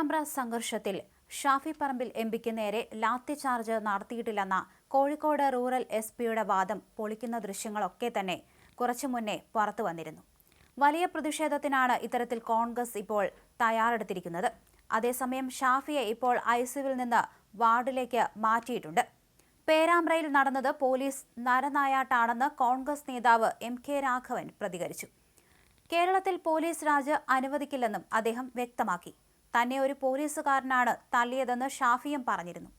പേരാമ്പ്ര സംഘർഷത്തിൽ ഷാഫി പറമ്പിൽ എം പിക്ക് നേരെ ലാത്തി ചാർജ് നടത്തിയിട്ടില്ലെന്ന കോഴിക്കോട് റൂറൽ എസ് പിയുടെ വാദം പൊളിക്കുന്ന ദൃശ്യങ്ങളൊക്കെ തന്നെ കുറച്ചു മുന്നേ പുറത്തു വന്നിരുന്നു. വലിയ പ്രതിഷേധത്തിനാണ് ഇത്തരത്തിൽ കോൺഗ്രസ് ഇപ്പോൾ തയ്യാറെടുത്തിരിക്കുന്നത്. അതേസമയം ഷാഫിയെ ഇപ്പോൾ ഐസിയുവിൽ നിന്ന് വാർഡിലേക്ക് മാറ്റിയിട്ടുണ്ട്. പേരാമ്പ്രയിൽ നടന്നത് പോലീസ് നരനായാട്ടാണെന്ന് കോൺഗ്രസ് നേതാവ് എം കെ രാഘവൻ പ്രതികരിച്ചു. കേരളത്തിൽ പോലീസ് രാജ് അനുവദിക്കില്ലെന്നും അദ്ദേഹം വ്യക്തമാക്കി. തന്നെ ഒരു പോലീസുകാരനാണ് തള്ളിയതെന്ന് ഷാഫിയും പറഞ്ഞിരുന്നു.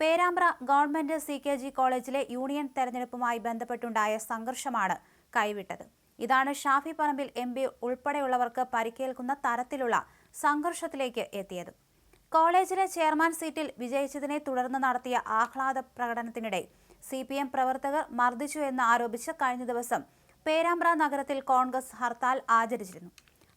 Perambra government C K G കോളേജിലെ യൂണിയൻ തെരഞ്ഞെടുപ്പുമായി ബന്ധപ്പെട്ടുണ്ടായ സംഘർഷമാണ് കൈവിട്ടത്. ഇതാണ് ഷാഫി പറമ്പിൽ എം പി ഉൾപ്പെടെയുള്ളവർക്ക് പരിക്കേൽക്കുന്ന തരത്തിലുള്ള സംഘർഷത്തിലേക്ക് എത്തിയത്. കോളേജിലെ ചെയർമാൻ സീറ്റിൽ വിജയിച്ചതിനെ തുടർന്ന് നടത്തിയ ആഹ്ലാദ പ്രകടനത്തിനിടെ സി പി എം പ്രവർത്തകർ മർദ്ദിച്ചു എന്ന് ആരോപിച്ച് കഴിഞ്ഞ ദിവസം പേരാമ്പ്ര നഗരത്തിൽ കോൺഗ്രസ് ഹർത്താൽ ആചരിച്ചിരുന്നു.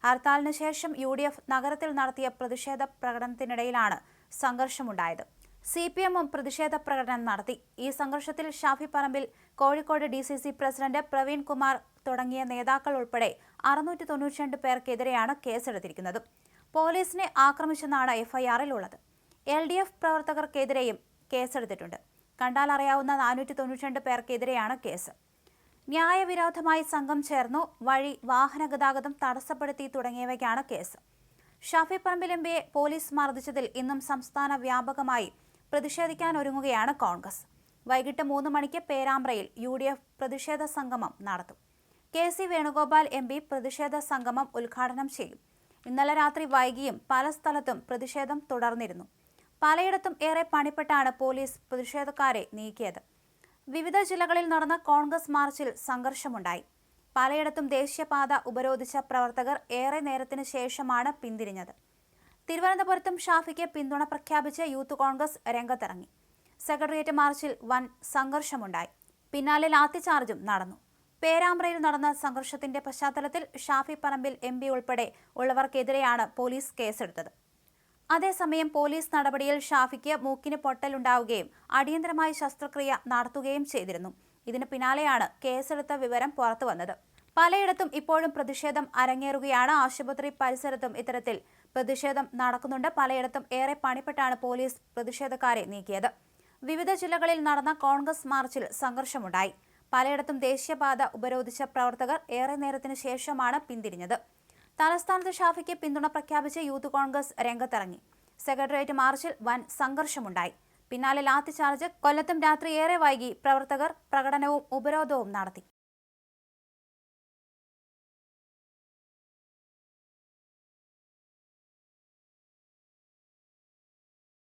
ഹർത്താലിന് ശേഷം യു ഡി എഫ് നഗരത്തിൽ നടത്തിയ പ്രതിഷേധ പ്രകടനത്തിനിടയിലാണ് സംഘർഷമുണ്ടായത്. സി പി എമ്മും പ്രതിഷേധ പ്രകടനം നടത്തി. ഈ സംഘർഷത്തിൽ Shafi Parambil Kozhikode D C C president Praveen Kumar തുടങ്ങിയ നേതാക്കൾ ഉൾപ്പെടെ അറുന്നൂറ്റി തൊണ്ണൂറ്റിരണ്ട് പേർക്കെതിരെയാണ് കേസെടുത്തിരിക്കുന്നത്. പോലീസിനെ ആക്രമിച്ചെന്നാണ് എഫ്ഐആറിൽ ഉള്ളത്. എൽ ഡി എഫ് പ്രവർത്തകർക്കെതിരെയും കേസെടുത്തിട്ടുണ്ട്. കണ്ടാൽ അറിയാവുന്ന നാനൂറ്റി തൊണ്ണൂറ്റിരണ്ട് പേർക്കെതിരെയാണ് കേസ്. ന്യായവിരോധമായി സംഘം ചേർന്നു. വഴി വാഹന ഗതാഗതം തടസ്സപ്പെടുത്തി തുടങ്ങിയവയ്ക്കാണ് കേസ്. ഷാഫി പറമ്പിൽ പോലീസ് മർദ്ദിച്ചതിൽ ഇന്നും സംസ്ഥാന വ്യാപകമായി പ്രതിഷേധിക്കാൻ ഒരുങ്ങുകയാണ് കോൺഗ്രസ്. വൈകിട്ട് മൂന്ന് മണിക്ക് പേരാമ്പ്രയിൽ യു ഡി എഫ് പ്രതിഷേധ സംഗമം നടത്തും. K C Venugopal M P പ്രതിഷേധ സംഗമം ഉദ്ഘാടനം ചെയ്യും. ഇന്നലെ രാത്രി വൈകിയും പല സ്ഥലത്തും പ്രതിഷേധം തുടർന്നിരുന്നു. പലയിടത്തും ഏറെ പണിപ്പെട്ടാണ് പോലീസ് പ്രതിഷേധക്കാരെ നീക്കിയത്. വിവിധ ജില്ലകളിൽ നടന്ന കോൺഗ്രസ് മാർച്ചിൽ സംഘർഷമുണ്ടായി. പലയിടത്തും ദേശീയപാത ഉപരോധിച്ച പ്രവർത്തകർ ഏറെ നേരത്തിന് ശേഷമാണ് പിന്തിരിഞ്ഞത്. തിരുവനന്തപുരത്തും ഷാഫിക്ക് പിന്തുണ പ്രഖ്യാപിച്ച് യൂത്ത് കോൺഗ്രസ് രംഗത്തിറങ്ങി. സെക്രട്ടേറിയറ്റ് മാർച്ചിൽ വൻ സംഘർഷമുണ്ടായി. പിന്നാലെ ലാത്തിചാർജും നടന്നു. പേരാമ്പ്രയിൽ നടന്ന സംഘർഷത്തിന്റെ പശ്ചാത്തലത്തിൽ ഷാഫി പറമ്പിൽ എം ഉൾപ്പെടെ ഉള്ളവർക്കെതിരെയാണ് പോലീസ് കേസെടുത്തത്. അതേസമയം പോലീസ് നടപടിയിൽ ഷാഫിക്ക് മൂക്കിന് പൊട്ടലുണ്ടാവുകയും അടിയന്തരമായി ശസ്ത്രക്രിയ നടത്തുകയും ചെയ്തിരുന്നു. ഇതിന് പിന്നാലെയാണ് കേസെടുത്ത വിവരം പുറത്തു വന്നത്. പലയിടത്തും ഇപ്പോഴും പ്രതിഷേധം അരങ്ങേറുകയാണ്. ആശുപത്രി പരിസരത്തും ഇത്തരത്തിൽ പ്രതിഷേധം നടക്കുന്നുണ്ട്. പലയിടത്തും ഏറെ പണിപ്പെട്ടാണ് പോലീസ് പ്രതിഷേധക്കാരെ നീക്കിയത്. വിവിധ ജില്ലകളിൽ നടന്ന കോൺഗ്രസ് മാർച്ചിൽ സംഘർഷമുണ്ടായി. പലയിടത്തും ദേശീയപാത ഉപരോധിച്ച പ്രവർത്തകർ ഏറെ നേരത്തിന് ശേഷമാണ് പിന്തിരിഞ്ഞത്. തലസ്ഥാനത്ത് ഷാഫിക്ക് പിന്തുണ പ്രഖ്യാപിച്ച് യൂത്ത് കോൺഗ്രസ് രംഗത്തിറങ്ങി. സെക്രട്ടേറിയറ്റ് മാർച്ചിൽ വൻ സംഘർഷമുണ്ടായി. പിന്നാലെ ലാത്തിചാർജ് കൊല്ലത്തും രാത്രി ഏറെ വൈകി പ്രവർത്തകർ പ്രകടനവും ഉപരോധവും നടത്തി.